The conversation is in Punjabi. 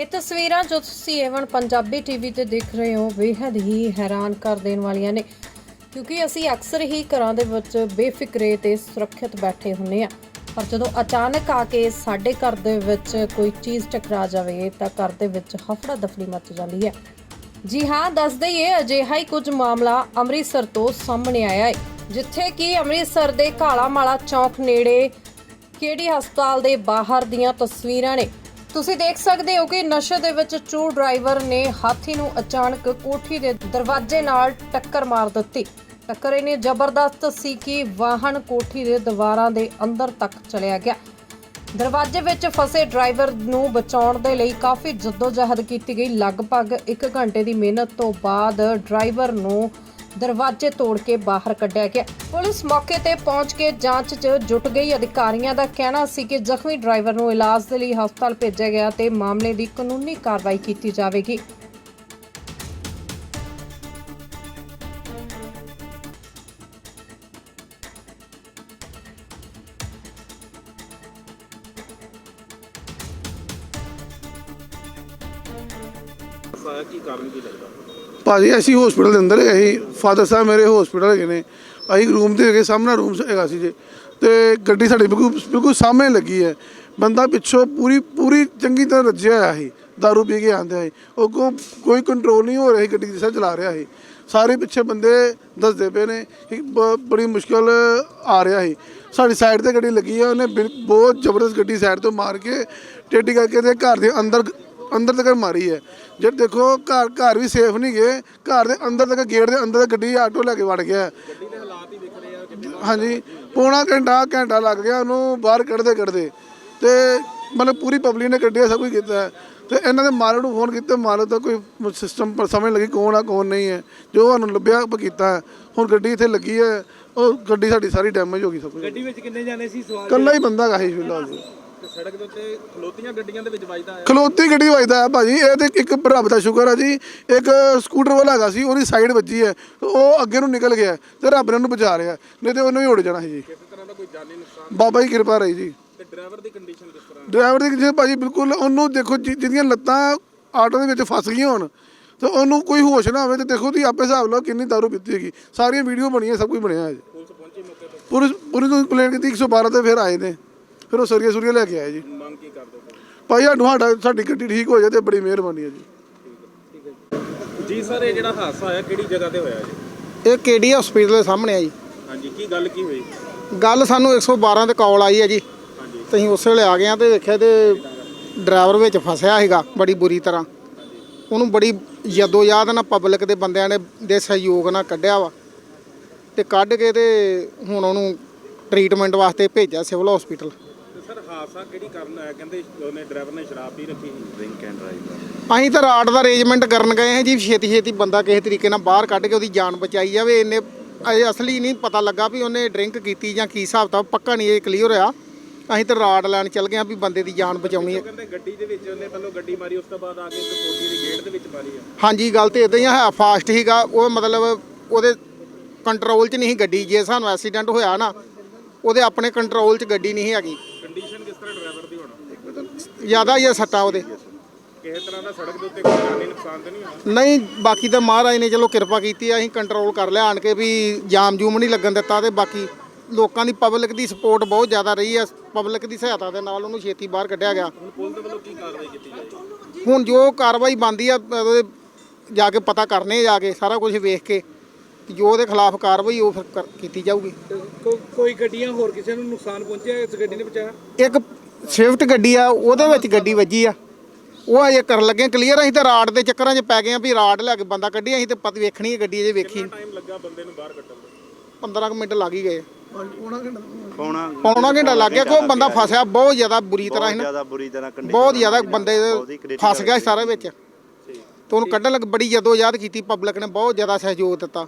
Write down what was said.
ਇਹ ਤਸਵੀਰਾਂ ਜੋ ਤੁਸੀਂ ਏਵਨ ਪੰਜਾਬੀ ਟੀਵੀ ਤੇ ਦੇਖ ਰਹੇ ਹੋ ਬੇहद ਹੀ ਹੈਰਾਨ ਕਰ ਦੇਣ ਵਾਲੀਆਂ ਨੇ, ਕਿਉਂਕਿ ਅਸੀਂ ਅਕਸਰ ਹੀ ਘਰਾਂ ਦੇ ਵਿੱਚ ਬੇਫਿਕਰੇ ਤੇ ਸੁਰੱਖਿਅਤ ਬੈਠੇ ਹੁੰਨੇ ਆ ਪਰ ਜਦੋਂ ਅਚਾਨਕ ਆ ਕੇ ਸਾਡੇ ਘਰ ਦੇ ਵਿੱਚ ਕੋਈ ਚੀਜ਼ ਟਕਰਾ ਜਾਵੇ, ਤਾਂ ਘਰ ਦੇ ਵਿੱਚ ਹਫੜਾ ਦਫੜੀ ਮਚ ਜਾਂਦੀ ਹੈ। ਜੀ ਹਾਂ, ਦੱਸ ਦਈਏ, ਅਜਿਹਾ ਹੀ ਕੁਝ ਮਾਮਲਾ ਅੰਮ੍ਰਿਤਸਰ ਤੋਂ ਸਾਹਮਣੇ ਆਇਆ ਹੈ, ਜਿੱਥੇ ਕਿ ਅੰਮ੍ਰਿਤਸਰ ਦੇ ਕਾਲਾ ਮਾਲਾ ਚੌਕ ਨੇੜੇ ਕਿਹੜੀ ਹਸਪਤਾਲ ਦੇ ਬਾਹਰ ਦੀਆਂ ਤਸਵੀਰਾਂ ਨੇ। ਤੁਸੀਂ ਦੇਖ ਸਕਦੇ ਹੋ ਕਿ ਨਸ਼ੇ ਦੇ ਵਿੱਚ ਚੂ ਡਰਾਈਵਰ ਨੇ ਹਾਥੀ ਨੂੰ ਅਚਾਨਕ ਕੋਠੀ ਦੇ ਦਰਵਾਜ਼ੇ ਨਾਲ ਟੱਕਰ ਮਾਰ ਦਿੱਤੀ। ਟੱਕਰ ਇਹਨੇ ਜ਼ਬਰਦਸਤ ਸੀ ਕਿ ਵਾਹਨ ਕੋਠੀ ਦੇ ਦੀਵਾਰਾਂ ਦੇ ਅੰਦਰ ਤੱਕ ਚਲਿਆ ਗਿਆ। ਦਰਵਾਜ਼ੇ ਵਿੱਚ ਫਸੇ ਡਰਾਈਵਰ ਨੂੰ ਬਚਾਉਣ ਦੇ ਲਈ ਕਾਫੀ ਜਹਿਦ ਕੀਤੀ ਗਈ। ਲਗਭਗ 1 ਘੰਟੇ ਦੀ ਮਿਹਨਤ ਤੋਂ ਬਾਅਦ ਡਰਾਈਵਰ ਨੂੰ ਦਰਵਾਜ਼ੇ ਤੋੜ ਕੇ ਬਾਹਰ ਕੱਢਿਆ ਗਿਆ। ਪੁਲਿਸ ਮੌਕੇ ਤੇ ਪਹੁੰਚ ਕੇ ਜਾਂਚ 'ਚ ਜੁਟ ਗਈ। ਅਧਿਕਾਰੀਆਂ ਦਾ ਕਹਿਣਾ ਸੀ ਕਿ ਜ਼ਖਮੀ ਡਰਾਈਵਰ ਨੂੰ ਇਲਾਜ ਦੇ ਲਈ ਹਸਪਤਾਲ ਭੇਜਿਆ ਗਿਆ ਤੇ ਮਾਮਲੇ ਦੀ ਕਾਨੂੰਨੀ ਕਾਰਵਾਈ ਕੀਤੀ ਜਾਵੇਗੀ। ਸਾਇਆ ਕੀ ਕਾਰਨ ਕੀ ਲੱਗਦਾ? ਭਾਜੀ, ਅਸੀਂ ਹਸਪੀਟਲ ਦੇ ਅੰਦਰ ਹੈਗੇ ਸੀ। ਫਾਦਰ ਸਾਹਿਬ ਮੇਰੇ ਹਸਪੀਟਲ ਹੈਗੇ ਨੇ। ਅਸੀਂ ਰੂਮ ਦੇ ਹੈਗੇ ਸਾਹਮਣੇ ਰੂਮ ਹੈਗਾ ਸੀ ਜੇ। ਤੇ ਗੱਡੀ ਸਾਡੀ ਬਿਲਕੁਲ ਬਿਲਕੁਲ ਸਾਹਮਣੇ ਲੱਗੀ ਹੈ। ਬੰਦਾ ਪਿੱਛੋਂ ਪੂਰੀ ਪੂਰੀ ਚੰਗੀ ਤਰ੍ਹਾਂ ਰੱਜਿਆ ਹੋਇਆ ਸੀ। ਦਾਰੂ ਪੀ ਕੇ ਆਂਦੇ ਸੀ। ਉਹ ਕੋਈ ਕੰਟਰੋਲ ਨਹੀਂ ਹੋ ਰਿਹਾ ਸੀ। ਗੱਡੀ ਜਿਸ ਤਰ੍ਹਾਂ ਚਲਾ ਰਿਹਾ ਸੀ। ਸਾਰੇ ਪਿੱਛੇ ਬੰਦੇ ਦੱਸਦੇ ਪਏ ਨੇ ਕਿ ਬੜੀ ਮੁਸ਼ਕਲ ਆ ਰਿਹਾ ਸੀ। ਸਾਡੀ ਸਾਈਡ ਤੇ ਗੱਡੀ ਲੱਗੀ ਹੈ ਉਹਨੇ ਬਿਲ- ਬਹੁਤ ਜ਼ਬਰਦਸਤ ਗੱਡੀ ਸਾਈਡ ਤੋਂ ਮਾਰ ਕੇ, ਟੇਢੀ ਕਰਕੇ ਤੇ ਘਰ ਦੇ ਅੰਦਰ ਅੰਦਰ ਤੱਕ ਮਾਰੀ ਹੈ। ਜੇ ਦੇਖੋ ਘਰ ਘਰ ਵੀ ਸੇਫ ਨਹੀਂ ਗਏ। ਘਰ ਦੇ ਅੰਦਰ ਤੱਕ ਗੇਟ ਦੇ ਅੰਦਰ ਤੱਕ ਗੱਡੀ ਆਟੋ ਲੈ ਕੇ ਵੜ ਗਿਆ। ਹੀ ਹਾਂਜੀ। ਪੌਣਾ ਘੰਟਾ ਘੰਟਾ ਲੱਗ ਗਿਆ ਉਹਨੂੰ ਬਾਹਰ ਕੱਢਦੇ ਕੱਢਦੇ। ਤੇ ਮਤਲਬ ਪੂਰੀ ਪਬਲਿਕ ਨੇ ਕੱਢਿਆ ਸਭ ਕੁਝ ਕੀਤਾ। ਹੈ। ਤੇ ਇਹਨਾਂ ਦੇ ਮਾਲਕ ਨੂੰ ਫੋਨ ਕੀਤਾ। ਮਾਲਕ ਦਾ ਕੋਈ ਸਿਸਟਮ ਪਰ ਸਮਝ ਲੱਗੀ ਕੌਣ ਆ ਕੌਣ ਨਹੀਂ ਹੈ। ਜੋ ਸਾਨੂੰ ਲੱਭਿਆ ਆਪਾਂ ਕੀਤਾ। ਹੈ। ਹੁਣ ਗੱਡੀ ਇੱਥੇ ਲੱਗੀ ਹੈ। ਉਹ ਗੱਡੀ ਸਾਡੀ ਸਾਰੀ ਡੈਮੇਜ ਹੋ ਗਈ ਸਭ ਕੁਝ ਗੱਡੀ ਵਿੱਚ ਕਿੰਨੇ ਜਾਣੇ ਸੀ? ਸਵਾਲ ਕੱਲਾ ਹੀ ਬੰਦਾ ਗਾ ਸੀ ਫਿਲਹਾਲ। ਜੀ ਸੜਕ ਦੇ ਉੱਤੇ ਖਲੋਤੀਆਂ ਗੱਡੀਆਂ ਦੇ ਵਿੱਚ ਵੱਜਦਾ ਆਇਆ। ਖਲੋਤੀ ਗੱਡੀ ਵੱਜਦਾ ਹੈ ਭਾਜੀ। ਇਹ ਤੇ ਇੱਕ ਰੱਬ ਦਾ ਸ਼ੁਕਰ ਹੈ ਜੀ। ਇੱਕ ਸਕੂਟਰ ਵਾਲਾ ਹੈਗਾ ਸੀ ਉਹਦੀ ਸਾਈਡ ਵੱਜੀ ਹੈ। ਤੇ ਉਹ ਅੱਗੇ ਨੂੰ ਨਿਕਲ ਗਿਆ ਤੇ ਰੱਬ ਨੇ ਉਹਨੂੰ ਬਚਾ ਲਿਆ। ਨਹੀਂ ਤੇ ਉਹਨੇ ਵੀ ਉੜ ਜਾਣਾ ਸੀ ਜੀ। ਕਿਸੇ ਤਰ੍ਹਾਂ ਦਾ ਕੋਈ ਜਾਨੀ ਨੁਕਸਾਨ ਬਾਬਾ ਦੀ ਕਿਰਪਾ ਰਹੀ ਜੀ। ਤੇ ਡਰਾਈਵਰ ਦੀ ਕੰਡੀਸ਼ਨ ਕਿਸ ਤਰ੍ਹਾਂ ਡਰਾਈਵਰ ਦੀ ਕਿਸੇ ਭਾਜੀ ਬਿਲਕੁਲ ਉਹਨੂੰ ਦੇਖੋ ਜਿ- ਜਿਹਦੀਆਂ ਲੱਤਾਂ ਆਟੋ ਦੇ ਵਿੱਚ ਫਸ ਗਈਆਂ ਹੋਣ ਤੇ ਉਹਨੂੰ ਕੋਈ ਹੋਸ਼ ਨਾ ਹੋਵੇ ਤੇ ਦੇਖੋ ਤੁਸੀਂ ਆਪੇ ਹਿਸਾਬ ਲਓ ਕਿੰਨੀ ਦਾਰੂ ਪੀਤੀ ਹੈਗੀ। ਸਾਰੀਆਂ ਵੀਡੀਓ ਬਣੀਆਂ ਸਭ ਕੁਝ ਬਣਿਆ ਹੈ ਜੀ। ਪੁਲਿਸ ਪਹੁੰਚੀ ਮੌਕੇ ਤੇ। ਪੁਲਿਸ ਪੁਲਿਸ ਨੂੰ ਕੰਪਲੇਂਟ ਕੀਤੀ 112 ਤੇ ਫਿਰ ਆਏ ਨੇ। ਫਿਰ ਉਹ ਸਰੀਆ ਸੁਰੀਆ ਲੈ ਕੇ ਆਏ ਜੀ। ਮੰਗ ਕੀ ਕਰਦੇ ਭਾਈ ਸਾਨੂੰ ਸਾਡਾ ਸਾਡੀ ਗੱਡੀ ਠੀਕ ਹੋ ਜਾਏ ਤੇ ਬੜੀ ਮਿਹਰਬਾਨੀ ਹੈ ਜੀ। ਠੀਕ ਹੈ ਜੀ ਸਰ ਇਹ ਜਿਹੜਾ ਹਾਦਸਾ ਹੋਇਆ ਕਿਹੜੀ ਜਗ੍ਹਾ ਤੇ ਹੋਇਆ ਜੀ? ਇਹ ਕੇਡੀ ਹਸਪੀਟਲ ਦੇ ਸਾਹਮਣੇ ਆ ਜੀ। ਹਾਂਜੀ ਕੀ ਗੱਲ ਕੀ ਹੋਈ? ਗੱਲ ਸਾਨੂੰ 112 ਤੇ ਕਾਲ ਆਈ ਹੈ ਜੀ। ਹਾਂਜੀ। ਤੇ ਅਸੀਂ ਉਸੇ ਵੇਲੇ ਆ ਗਏ ਆ ਤੇ ਵੇਖਿਆ ਤੇ ਡਰਾਈਵਰ ਵਿੱਚ ਫਸਿਆ ਹੈਗਾ ਬੜੀ ਬੁਰੀ ਤਰ੍ਹਾਂ। ਉਹਨੂੰ ਬੜੀ ਯਦੋ ਯਾਦ ਨਾਲ ਪਬਲਿਕ ਦੇ ਬੰਦਿਆਂ ਨੇ ਦੇ ਸਹਿਯੋਗ ਨਾਲ ਕੱਢਿਆ ਵਾ। ਤੇ ਕੱਢ ਕੇ ਤੇ ਹੁਣ ਉਹਨੂੰ ਟ੍ਰੀਟਮੈਂਟ ਵਾਸਤੇ ਭੇਜਿਆ ਸਿਵਲ ਹਸਪੀਟਲ ਸਰ ਹਾਦਸਾ ਕਿਹੜੀ ਕਾਰਨ ਆਇਆ ਕਹਿੰਦੇ ਉਹਨੇ ਡਰਾਈਵਰ ਨੇ ਸ਼ਰਾਬ ਪੀ ਰੱਖੀ ਸੀ। ਡਰਿੰਕ ਐਂਡ ਡਰਾਈਵ ਅਸੀਂ ਤਾਂ ਰਾਟ ਦਾ ਅਰੇਂਜਮੈਂਟ ਕਰਨ ਗਏ ਹਾਂ ਜੀ ਛੇਤੀ ਛੇਤੀ ਬੰਦਾ ਕਿਸੇ ਤਰੀਕੇ ਨਾਲ ਬਾਹਰ ਕੱਢ ਕੇ ਉਹਦੀ ਜਾਨ ਬਚਾਈ ਜਾਵੇ। ਇਹਨੇ ਅਜੇ ਅਸਲੀ ਨਹੀਂ ਪਤਾ ਲੱਗਾ ਵੀ ਉਹਨੇ ਡਰਿੰਕ ਕੀਤੀ ਜਾਂ ਕੀ ਹਿਸਾਬ ਤਾਂ ਪੱਕਾ ਨਹੀਂ ਇਹ ਕਲੀਅਰ ਹੋਇਆ। ਅਸੀਂ ਤਾਂ ਰਾਡ ਲੈਣ ਚੱਲ ਗਏ ਹਾਂ ਵੀ ਬੰਦੇ ਦੀ ਜਾਨ ਬਚਾਉਣੀ ਹੈ। ਕਹਿੰਦੇ ਗੱਡੀ ਦੇ ਵਿੱਚ ਉਹਨੇ ਪਹਿਲਾਂ ਗੱਡੀ ਮਾਰੀ ਉਸ ਤੋਂ ਬਾਅਦ ਆ ਕੇ ਇੱਕ ਕੋਠੀ ਦੀ ਗੇਟ ਦੇ ਵਿੱਚ ਮਾਰੀ ਆ। ਹਾਂਜੀ ਗੱਲ ਤੇ ਇਦਾਂ ਹੀ ਆ, ਹੈ ਫਾਸਟ ਹੀਗਾ ਉਹ ਮਤਲਬ ਉਹਦੇ ਕੰਟਰੋਲ 'ਚ ਨਹੀਂ ਸੀ ਗੱਡੀ। ਜੇ ਸਾਨੂੰ ਐਕਸੀਡੈਂਟ ਹੋਇਆ ਨਾ ਉਹਦੇ ਆਪਣੇ ਕੰਟਰੋਲ 'ਚ ਗੱਡੀ ਨਹੀਂ ਸੀ ਹੈਗੀ ਕੰਡੀਸ਼ਨ ਕਿਸ ਤਰ੍ਹਾਂ ਡਰਾਈਵਰ ਦੀ ਹੋਣਾ ਜ਼ਿਆਦਾ ਹੀ ਆ ਸੱਟਾ ਉਹਦੇ। ਕਿਸੇ ਤਰ੍ਹਾਂ ਦਾ ਸੜਕ ਦੇ ਉੱਤੇ ਕੋਈ ਜਾਨੀ ਨੁਕਸਾਨ ਤਾਂ ਨਹੀਂ ਹੋਇਆ? ਨਹੀਂ ਬਾਕੀ ਤਾਂ ਮਹਾਰਾਜ ਨੇ ਚਲੋ ਕਿਰਪਾ ਕੀਤੀ ਆ ਅਸੀਂ ਕੰਟਰੋਲ ਕਰ ਲਿਆ ਆਣ ਕੇ ਵੀ ਜਾਮ ਜੂਮ ਨਹੀਂ ਲੱਗਣ ਦਿੱਤਾ ਤੇ ਬਾਕੀ ਲੋਕਾਂ ਦੀ ਪਬਲਿਕ ਦੀ ਸਪੋਰਟ ਬਹੁਤ ਜ਼ਿਆਦਾ ਰਹੀ ਆ ਪਬਲਿਕ ਦੀ ਸਹਾਇਤਾ ਦੇ ਨਾਲ ਉਹਨੂੰ ਛੇਤੀ ਬਾਹਰ ਕੱਢਿਆ ਗਿਆ। ਹੁਣ ਪੁਲਿਸ ਦੇ ਵੱਲੋਂ ਕੀ ਕਾਰਵਾਈ ਕੀਤੀ ਜਾਏਗੀ ਹੁਣ ਜੋ ਕਾਰਵਾਈ ਬੰਦੀ ਆ ਉਹਦੇ ਜਾ ਕੇ ਪਤਾ ਕਰਨੇ ਜਾ ਕੇ ਸਾਰਾ ਕੁਝ ਵੇਖ ਕੇ ਤੇ ਜੋ ਉਹਦੇ ਖਿਲਾਫ ਕਾਰਵਾਈ ਉਹ ਫਿਰ ਕਰ- ਕੀਤੀ ਜਾਊਗੀ। ਕੋਈ ਗੱਡੀਆਂ ਹੋਰ ਕਿਸੇ ਨੂੰ ਨੁਕਸਾਨ ਪਹੁੰਚਿਆ ਇਸ ਗੱਡੀ ਨੇ ਬਚਾਇਆ? ਇੱਕ ਸਵਿਫਟ ਗੱਡੀ ਆ ਉਹਦੇ ਵਿੱਚ ਗੱਡੀ ਵੱਜੀ ਆ। ਉਹ ਅਜੇ ਕਰਨ ਲੱਗੇ ਕਲੀਅਰ ਅਸੀਂ ਤਾਂ ਰਾਡ ਦੇ ਚੱਕਰਾਂ 'ਚ ਪੈ ਗਏ ਆ ਵੀ ਰਾਡ ਲੈ ਕੇ ਬੰਦਾ ਕੱਢੀ ਅਸੀਂ ਤੇ ਪਤ ਵੇਖਣੀ ਹੈ ਗੱਡੀ ਅਜੇ ਵੇਖੀ। ਟਾਈਮ ਲੱਗਾ ਬੰਦੇ ਨੂੰ ਬਾਹਰ ਕੱਢਣ ਨੂੰ 15 ਕੁ ਮਿੰਟ ਲੱਗ ਹੀ ਗਏ ਪੌਣਾ ਪੌਣਾ ਘੰਟਾ ਲੱਗ ਗਿਆ ਕੋਈ ਬੰਦਾ ਫਸਿਆ ਬਹੁਤ ਜ਼ਿਆਦਾ ਬੁਰੀ ਤਰ੍ਹਾਂ ਸੀ ਨਾ। ਜ਼ਿਆਦਾ ਬੁਰੀ ਤਰ੍ਹਾਂ ਕੰਡੀਸ਼ਨ ਬਹੁਤ ਜ਼ਿਆਦਾ ਬੰਦੇ ਬਹੁਤ ਹੀ critical ਫਸ ਗਿਆ ਸੀ ਸਾਰਾ ਵਿੱਚ। ਤੇ ਉਹਨੂੰ ਕੱਢਣ ਲੱਗ ਬੜੀ ਜਦੋਂ ਯਾਦ ਕੀਤੀ ਪਬਲਿਕ ਨੇ ਬਹੁਤ ਜ਼ਿਆਦਾ ਸਹਿਯੋਗ ਦਿੱਤਾ।